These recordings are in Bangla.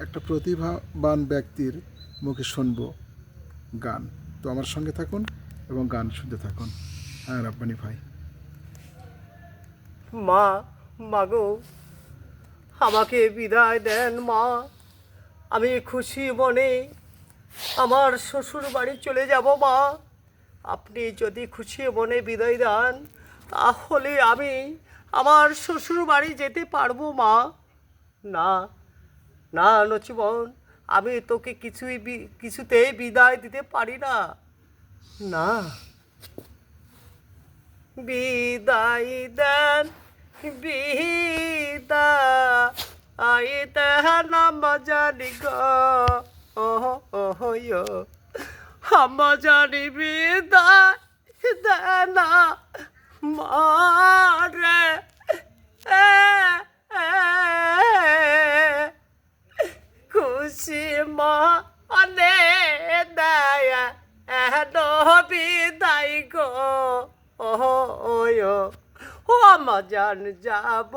একটা প্রতিভাবান ব্যক্তির মুখে শুনব গান। তো আমার সঙ্গে থাকুন এবং গান শুনতে থাকুন। হ্যাঁ রাব্বানি ভাই। মা, মাগো, আমাকে বিদায় দেন মা। আমি খুশি মনে আমার শ্বশুর বাড়ি চলে যাব মা। আপনি যদি খুশি মনে বিদায় দেন, তাহলে আমি আমার শ্বশুর বাড়ি যেতে পারব মা। না না নচিবন আমি তোকে কিছুই কিছুতেই বিদায় দিতে পারি না। না। বিদায় দেন বিদায় দেন মজানি গো। মজানি বিদায় দেন মারে খুশি মনে দেয় এন বিদায় গো। ওয়, ও মজান যাব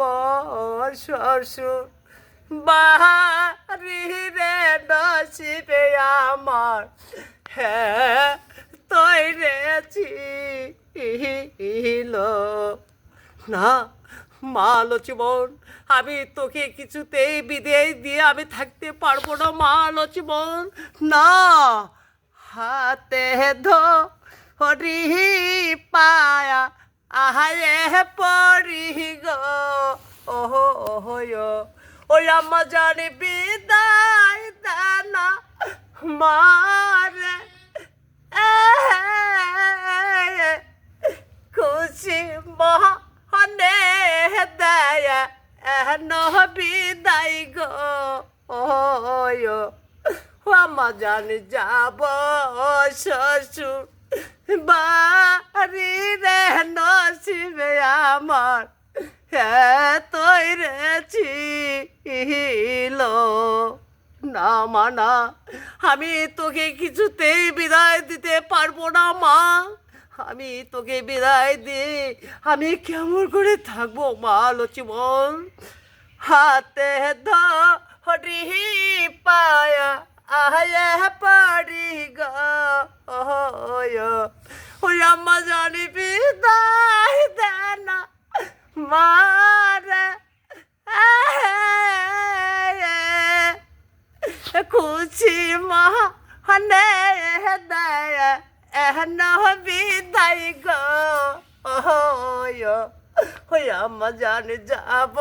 শ্বশুর। বাহারি রে নসিবে আমার হ্যাঁ তৈরেছি না মা লক্ষ্মণ আমি তোকে কিছুতেই বিদেয় দিয়ে আমি থাকতে পারব না, মা লক্ষ্মণ না, হাতে ধো হরি পায়া, আহারে পরি গো। ওহো ওহো ওই আমা জানি বিদায় দানা, মারে। খুশি মহনে দেয় এহন বিদায় গো ওয় আমা জানি যাব শ্বশুর বাড়ি রে নসিবে আমার হ্যাঁ তৈরেছি না মানা আমি তোকে কিছুতেই বিদায় দিতে পারব না মা আমি তোকে বিদায় দিয়ে আমি কেমন করে থাকব মা লক্ষ্মণ হাতে ধরি পায়া আয়া পারি গয় আম্মা জানি বিদায় দেনা মারে খুশি মহনে দেয়। এহন বিদায় গো ওয় ওই আমা জান যাব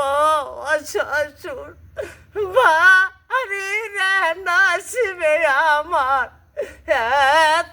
শ্বশুর বাড়ি রে নাসবে আমার। তুই